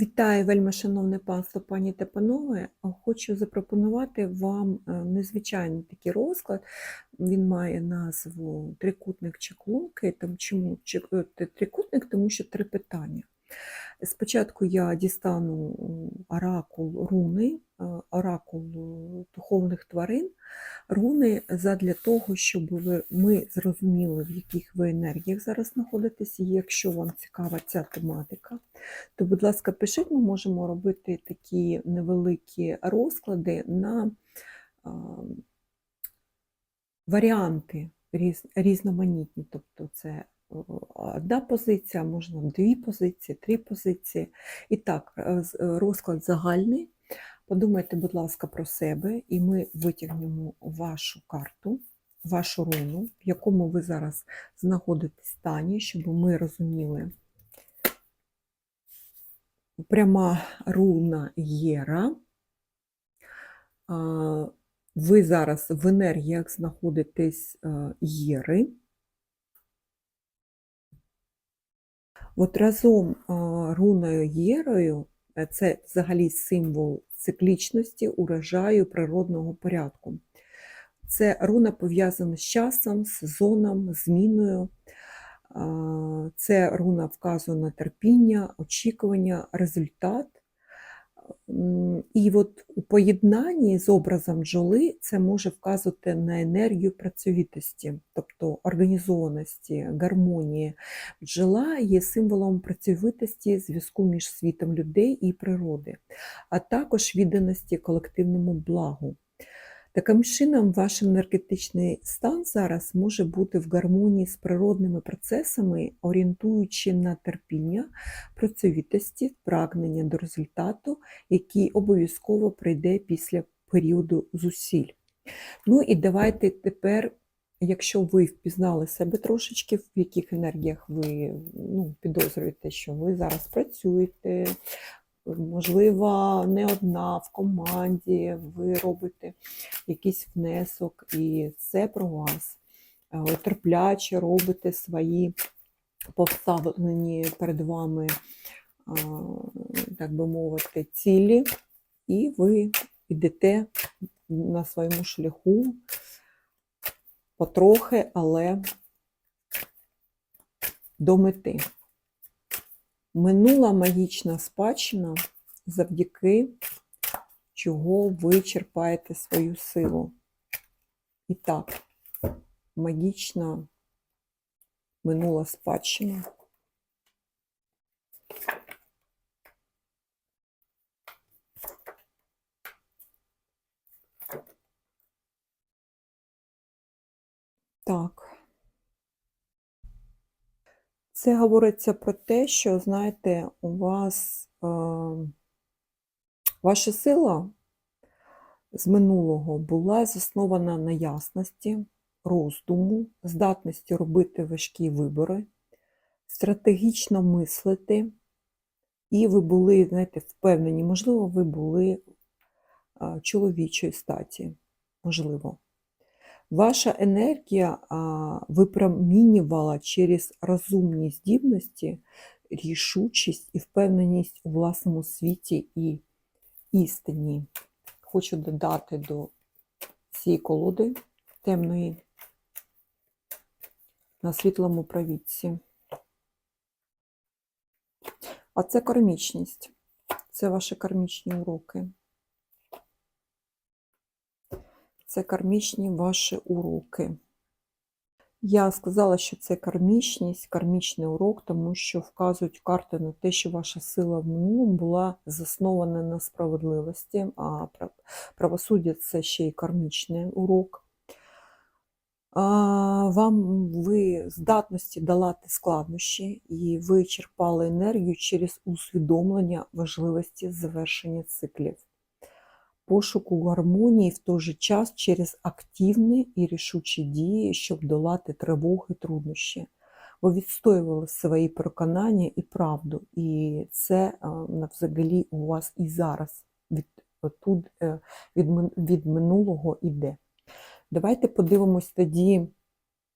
Вітаю, вельми шановне панство, пані та панове. Хочу запропонувати вам е, незвичайний такий розклад. Він має назву Трикутник чеклунки. Там чому е, трикутник? Тому що три питання. Спочатку я дістану оракул руни, е, оракул е, духовних тварин, руни задля того, щоб ми зрозуміли, в яких ви енергіях зараз знаходитесь, і якщо вам цікава ця тематика то, будь ласка, пишіть, ми можемо робити такі невеликі розклади на а, варіанти різноманітні. Тобто це одна позиція, можна дві позиції, три позиції. І так, е, е, розклад загальний. Подумайте, будь ласка, про себе, і ми витягнемо вашу карту, вашу руну, в якому ви зараз знаходитесь стані, щоб ми розуміли, пряма руна Єра. Ви зараз в енергіях знаходитесь е, Єри. От разом руною Єрою е, це взагалі символ циклічності, урожаю природного порядку. Це руна пов'язана з часом, сезоном, зміною. Це руна вказує на терпіння, очікування, результат. І от у поєднанні з образом бджоли це може вказувати на енергію працьовітості, тобто організованості, гармонії. Бджола є символом працьовитості, зв'язку між світом людей і природи, а також відданості колективному благу. Таким чином, ваш енергетичний стан зараз може бути в гармонії з природними процесами, орієнтуючи на терпіння, працьовитості, прагнення до результату, який обов'язково прийде після періоду зусиль. Ну і давайте тепер, якщо ви впізнали себе трошечки, в яких енергіях ви ну, підозрюєте, що ви зараз працюєте, можливо, не одна в команді, ви робите якийсь внесок, і це про вас. Е, терпляче робите свої поставлені перед вами, так би мовити, цілі, і ви йдете на своєму шляху потрохи, але до мети. Минула магічна спадщина, завдяки чого ви черпаєте свою силу. І так, магічна минула спадщина. Так. Це говориться про те, що, знаєте, у вас е, ваша сила з минулого була заснована на ясності, роздуму, здатності робити важкі вибори, стратегічно мислити, і ви були, знаєте, впевнені, можливо, ви були е, чоловічої статі, можливо. Ваша енергія випромінювала через розумні здібності, рішучість і впевненість у власному світі і істині. Хочу додати до цієї колоди темної на світлому провідці. А це кармічність. Це ваші кармічні уроки. Це кармічні ваші уроки. Я сказала, що це кармічність, кармічний урок, тому що вказують карти на те, що ваша сила в минулому була заснована на справедливості, а правосуддя це ще й кармічний урок. Вам ви здатності долати складнощі, і ви черпали енергію через усвідомлення важливості завершення циклів пошуку гармонії в той же час через активні і рішучі дії, щоб долати тривоги і труднощі. Ви відстоювали свої переконання і правду, і це взагалі у вас і зараз від, тут е, від, від минулого іде. Давайте подивимось тоді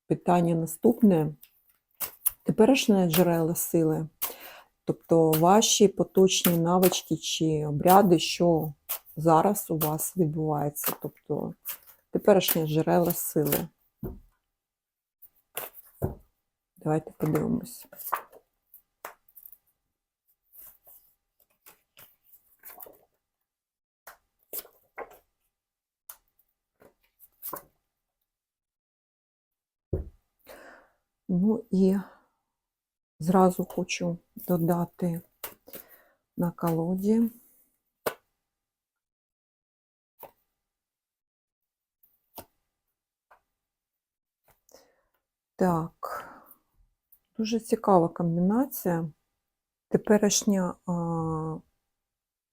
питання наступне. Теперішнє джерело сили Тобто ваші поточні навички чи обряди, що зараз у вас відбувається, тобто теперішнє джерела сили. Давайте подивимось. Ну і зразу хочу додати на колоді. Так, дуже цікава комбінація. Теперішня а,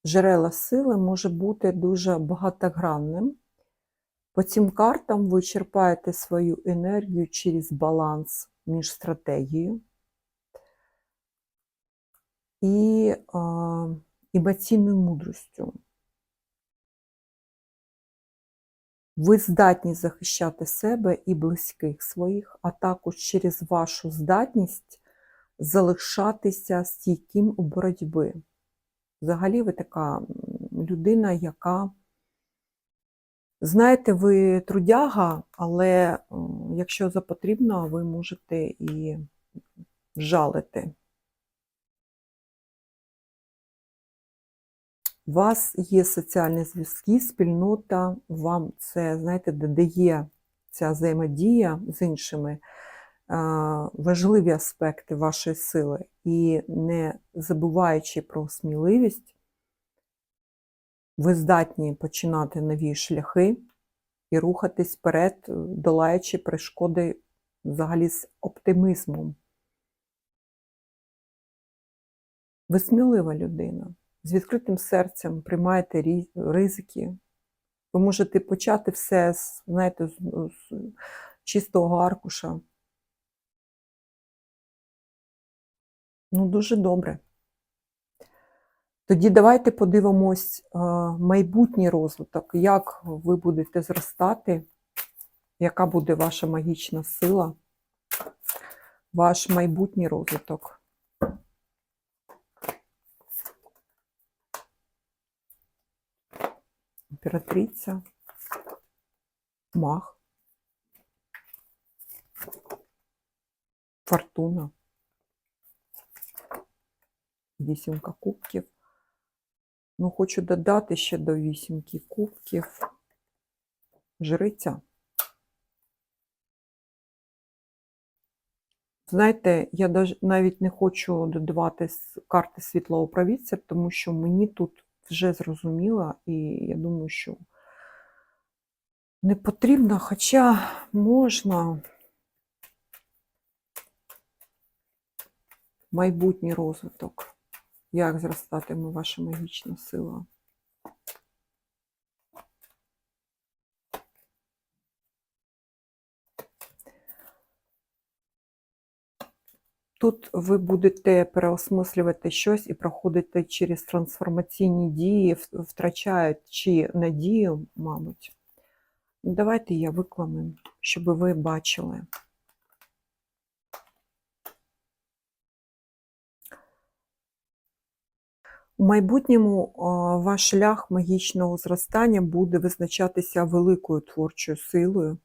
джерела сили може бути дуже багатогранним. По цим картам ви черпаєте свою енергію через баланс між стратегією і а, емоційною мудростю. Ви здатні захищати себе і близьких своїх, а також через вашу здатність залишатися стійким у боротьби. Взагалі, ви така людина, яка, знаєте, ви трудяга, але якщо запотрібно, ви можете і жалити. У вас є соціальні зв'язки, спільнота, вам це, знаєте, додає ця взаємодія з іншими важливі аспекти вашої сили. І не забуваючи про сміливість, ви здатні починати нові шляхи і рухатись вперед, долаючи перешкоди взагалі з оптимізмом. Ви смілива людина з відкритим серцем приймаєте рі- ризики. Ви можете почати все знаєте, з, з чистого аркуша. Ну, дуже добре. Тоді давайте подивимось е, майбутній розвиток, як ви будете зростати, яка буде ваша магічна сила, ваш майбутній розвиток. Імператриця, мах, фортуна, вісімка кубків. Ну, хочу додати ще до вісімки кубків жриця. Знаєте, я навіть не хочу додавати карти світлого провідця, тому що мені тут вже зрозуміла, і я думаю, що не потрібно, хоча можна майбутній розвиток. Як зростатиме ваша магічна сила? Тут ви будете переосмислювати щось і проходите через трансформаційні дії, втрачаючи надію, мабуть. Давайте я викладу, щоб ви бачили. У майбутньому ваш шлях магічного зростання буде визначатися великою творчою силою,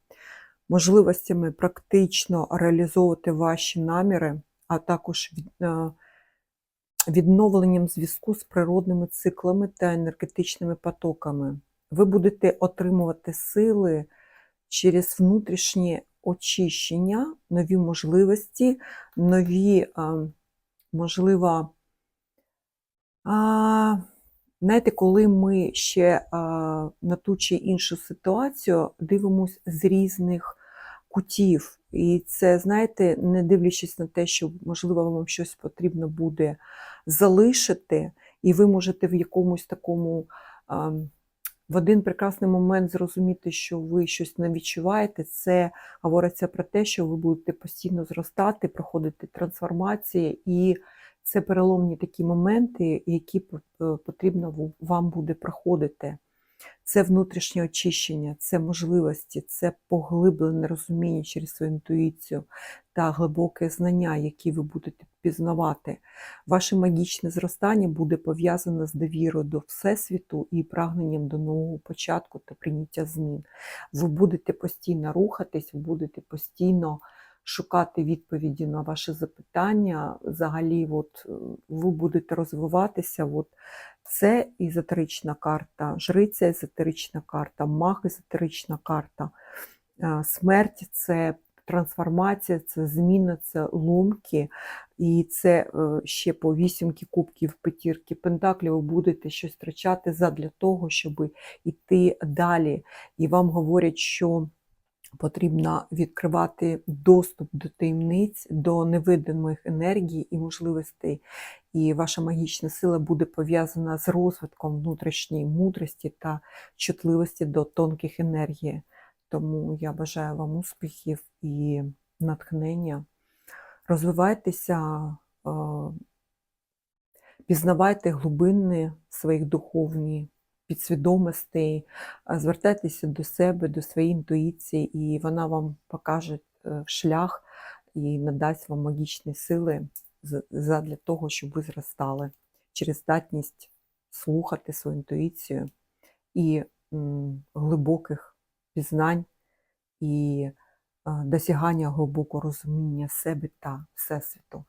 можливостями практично реалізовувати ваші наміри, а також е, відновленням зв'язку з природними циклами та енергетичними потоками. Ви будете отримувати сили через внутрішнє очищення, нові можливості, нові, можливо, знаєте, коли ми ще а, на ту чи іншу ситуацію дивимося з різних кутів. І це, знаєте, не дивлячись на те, що, можливо, вам щось потрібно буде залишити, і ви можете в якомусь такому в один прекрасний момент зрозуміти, що ви щось не відчуваєте. Це говориться про те, що ви будете постійно зростати, проходити трансформації, і це переломні такі моменти, які п- потрібно вам буде проходити. Це внутрішнє очищення, це можливості, це поглиблене розуміння через свою інтуїцію та глибоке знання, які ви будете пізнавати. Ваше магічне зростання буде пов'язане з довірою до Всесвіту і прагненням до нового початку та прийняття змін. Ви будете постійно рухатись, ви будете постійно шукати відповіді на ваші запитання. Взагалі, от, ви будете розвиватися. От, це езотерична карта, жриця езотерична карта, маг езотерична карта. Е, Смерть це трансформація, це зміна, це ломки. І це е, ще по вісімки кубків п'ятірки пентаклів будете щось втрачати задля того, щоб йти далі. І вам говорять, що потрібно відкривати доступ до таємниць, до невидимих енергій і можливостей. І ваша магічна сила буде пов'язана з розвитком внутрішньої мудрості та чутливості до тонких енергій. Тому я бажаю вам успіхів і натхнення. Розвивайтеся, е, пізнавайте глибини своїх духовні підсвідомостей, звертайтеся до себе, до своєї інтуїції, і вона вам покаже е, шлях і надасть вам магічні сили задля того, щоб ви зростали через здатність слухати свою інтуїцію і глибоких пізнань і досягання глибокого розуміння себе та Всесвіту.